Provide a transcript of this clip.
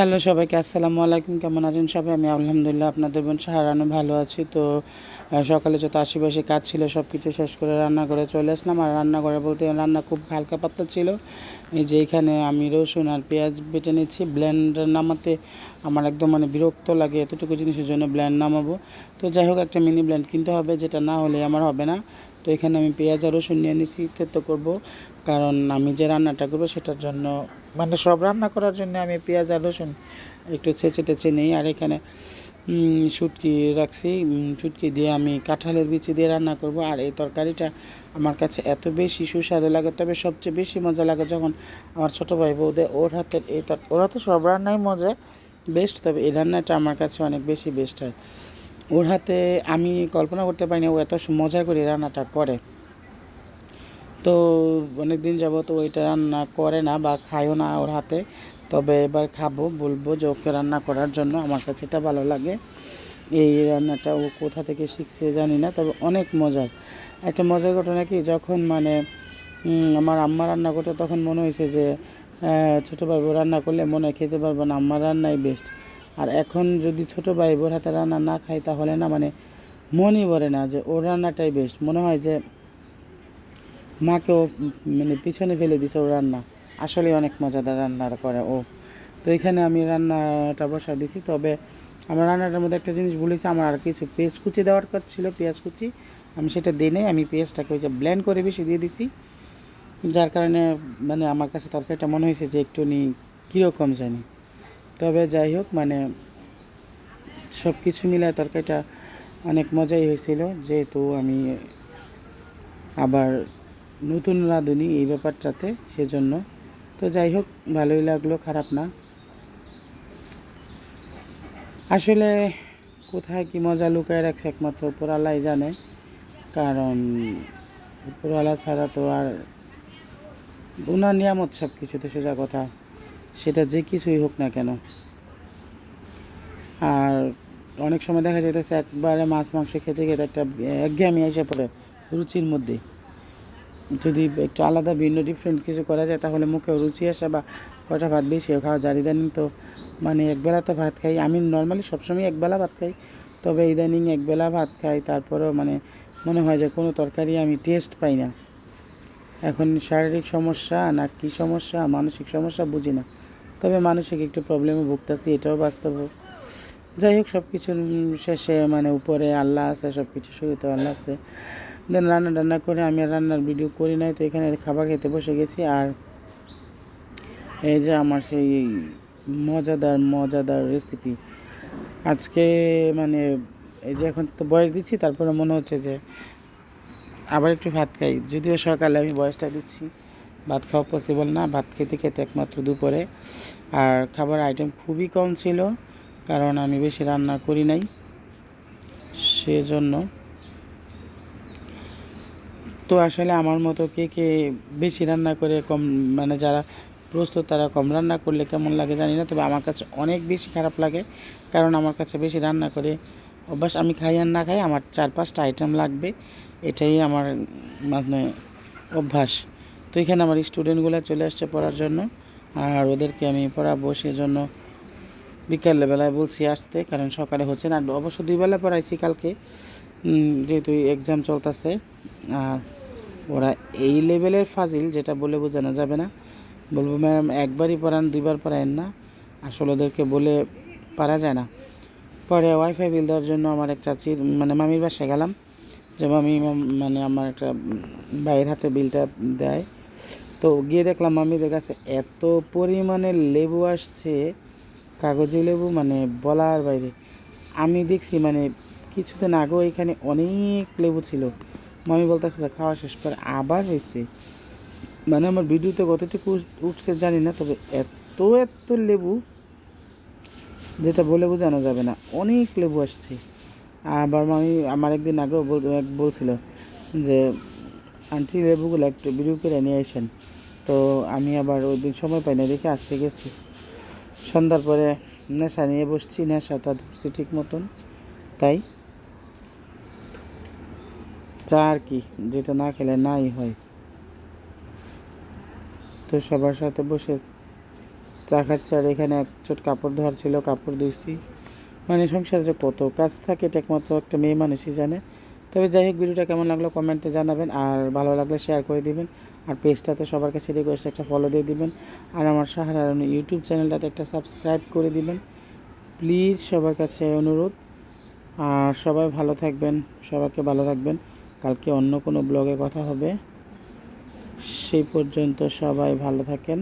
Hello সবাইকে, আসসালামু আলাইকুম। কেমন আছেন সবাই? আমি আলহামদুলিল্লাহ আপনাদের বোন সাহারানো ভালো আছি। তো সকালে যত আশেপাশে কাজ ছিল সব কিছু শেষ করে রান্না করে চলে আসলাম। আর রান্না করে বলতে রান্না খুব হালকা পাতলা ছিল। এই যে এখানে আমি রসুন আর পেঁয়াজ বেটে নিচ্ছি। ব্লেন্ডার নামাতে আমার একদম মানে বিরক্ত লাগে এতটুকু জিনিসের জন্য ব্ল্যান্ড নামাবো। তো যাই হোক, একটা মিনি ব্ল্যান্ড কিনতে হবে, যেটা না হলে আমার হবে না। তো এখানে আমি পেঁয়াজ আর রসুন নিয়ে নিচ্ছি। তো করব। কারণ আমি যে রান্নাটা করব সেটার জন্য মানে সব রান্না করার জন্য আমি পেঁয়াজ আর রসুন একটু ছেঁচে টেচে নিই আর এখানে শুটকি রাখছি। শুটকি দিয়ে আমি কাঁঠালের বিচি দিয়ে রান্না করব। আর এই তরকারিটা আমার কাছে এত বেশি সুস্বাদু লাগে, তবে সবচেয়ে বেশি মজা লাগে যখন আমার ছোটো ভাই বৌদে, ওর হাতের এই ওরা তো সব রান্নাই মজা বেস্ট তবে এই রান্নাটা আমার কাছে অনেক বেশি বেস্ট হয়। ওর হাতে আমি কল্পনা করতে পারি না ও এত মজা করে রান্নাটা করে। তো অনেক দিন যাবত ওইটা রান্না করে না বা খায়ও না ওর হাতে। তবে এবার খাব, বলব যে ওকে রান্না করার জন্য আমার কাছে এটা ভালো লাগে। এই রান্নাটা ও কোথা থেকে শিখছে জানি না, তবে অনেক মজার। একটা মজার ঘটনা কি, যখন মানে আমার আম্মা রান্না করতো তখন মনে হয়েছে যে ছোটো ভাই রান্না করলে মনে খেতে পারব না, আম্মার রান্নাই বেস্ট আর এখন যদি ছোটো ভাই বোর হাতে রান্না না খাই তাহলে না মানে মনই ভরে না যে ওর রান্নাটাই বেস্ট মনে হয় যে মাকেও মানে পিছনে ফেলে দিছে ও রান্না। আসলে অনেক মজাদার রান্না করে ও। তো এখানে আমি রান্নাটা বসা দিছি। তবে আমার রান্নাটার মধ্যে একটা জিনিস বলেছি আমার আর কিছু পেঁয়াজ কুচি দেওয়ার কথা ছিল, পেঁয়াজ কুচি। আমি সেটা দিই নাই, আমি পেঁয়াজটাকে ওই যে ব্ল্যান্ড করে বেশি দিয়ে দিছি। যার কারণে মানে আমার কাছে তরকারিটা মনে হয়েছে যে একটু নি, কীরকম জানি। তবে যাই হোক মানে সব কিছু মিলায় তরকারিটা অনেক মজাই হয়েছিল। যেহেতু আমি আবার নতুন রাঁধুনি এই ব্যাপারটাতে সেজন্য। তো যাই হোক ভালোই লাগল, খারাপ না। আসলে কোথায় কি মজা লুকায় রাখছে একমাত্র উপরালাই জানে। কারণ উপরওয়ালা ছাড়া তো আর উনার নিয়ামত সব কিছুতে সোজা কথা। সেটা যে কিছুই হোক না কেন। আর অনেক সময় দেখা যাইতেছে একবারে মাছ, মাংস খেতে খেতে একটা একঘেয়েমি এসে পড়ে রুচির মধ্যে। যদি একটু আলাদা, ভিন্ন ডিফারেন্ট কিছু করা যায়, তাহলে মুখে রুচি আসে বা কয়টা ভাত বেশিও খাওয়া যায়। ইদানিং তো মানে একবেলা তো ভাত খাই। আমি নর্মালি সবসময় একবেলা ভাত খাই। তবে ইদানিং একবেলা ভাত খাই, তারপরেও মানে মনে হয় যে কোনো তরকারি আমি টেস্ট পাই না। এখন শারীরিক সমস্যা না কী সমস্যা, মানসিক সমস্যা বুঝি না। তবে মানসিক একটু প্রবলেমে ভুগতেছি, এটাও বাস্তব। যাই হোক সব কিছুর শেষে মানে উপরে আল্লাহ আছে সব কিছু শুরুতে আল্লাহ আছে। দেন রান্না টান্না করে আমি রান্নার ভিডিও করি নাই, তো এখানে খাবার খেতে বসে গেছি। আর এই যে আমার সেই মজাদার মজাদার রেসিপি আজকে মানে এই যে এখন তো বয়স দিচ্ছি, তারপরে মনে হচ্ছে যে আবার একটু ভাত খাই। যদিও সকালে আমি বয়সটা দিচ্ছি, ভাত খাওয়া পসিবল না। ভাত খেতে খেতে একমাত্র দুপুরে। আর খাবার আইটেম খুবই কম ছিল, কারণ আমি বেশি রান্না করি নাই। সেজন্য তো আসলে আমার মতো কে কে বেশি রান্না করে কম মানে যারা প্রস্তুত তারা কম রান্না করলে কেমন লাগে জানি না, তবে আমার কাছে অনেক বেশি খারাপ লাগে। কারণ আমার কাছে বেশি রান্না করে অভ্যাস আমি খাই আর না খাই আমার চার পাঁচটা আইটেম লাগবে, এটাই আমার মানে অভ্যাস। তো এখানে আমার স্টুডেন্টগুলো চলে আসছে পড়ার জন্য, আর ওদেরকে আমি পড়াবো সেজন্য বিকালবেলায় বলছি আসতে, কারণ সকালে হচ্ছে না, অবশ্য দুই বেলা পড়াইছি কালকে। যেহেতু এক্সাম চলতেছে, আর ওরা এই লেভেলের ফাজিল যেটা বলে বোঝানো যাবে না। বলব, ম্যাডাম, একবারই পড়ান, দুইবার পড়ায়েন না। আসলে ওদেরকে বলে পারা যায় না। পরে ওয়াইফাই বিল দেওয়ার জন্য আমার এক চাচির মানে মামির বাসায় গেলাম। যে মামি মানে আমার একটা ভাইয়ের হাতে বিলটা দেয়। তো গিয়ে দেখলাম মামিদের কাছে এত পরিমাণে লেবু আসছে, কাগজি লেবু মানে বলার বাইরে। আমি দেখছি মানে কিছুদিন আগেও এখানে অনেক লেবু ছিল। মামি বলতেছে খাওয়া শেষ পরে আবার হয়েছে মানে আমার ভিডিওতে কতটুকু উঠছে জানি না, তবে এত এত লেবু, যেটা বলে বোঝানো যাবে না, অনেক লেবু আসছে। আবার মামি, আমার একদিন আগেও এক বলছিল যে, আন্টি, লেবুগুলো একটু ভিডিও করে নিয়ে আসেন। তো আমি আবার ওই দিন সময় পাই না, দেখে আসতে গেছি। সন্ধ্যার পরে নেশা নিয়ে বসছি নেশাটা ধরছি ঠিক মতন, তাই চা আর কি? যেটা না খেলে নাই হয়। তো সবার সাথে বসে চা খাচ্ছি আর এখানে এক চোট কাপড় ধোয়ার ছিল, কাপড় ধুইছি। মানে সংসার যে কত কাজ থাকে, এটা একমাত্র একটা মেয়ে মানুষই জানে। তবে যাই হোক, ভিডিওটা কেমন লাগল কমেন্টে জানাবেন আর ভালো লাগলে শেয়ার করে দিবেন। আর পেজটাতে সবার কাছে রিকোয়েস্ট একটা ফলো দিয়ে দিবেন। আর আমার সাহারা ইউটিউব চ্যানেলটাতে একটা সাবস্ক্রাইব করে দিবেন। প্লিজ সবার কাছে অনুরোধ। আর সবাই ভালো থাকবেন, সবাইকে ভালো রাখবেন। কালকে অন্য কোনো ব্লগে কথা হবে। সেই পর্যন্ত সবাই ভালো থাকেন।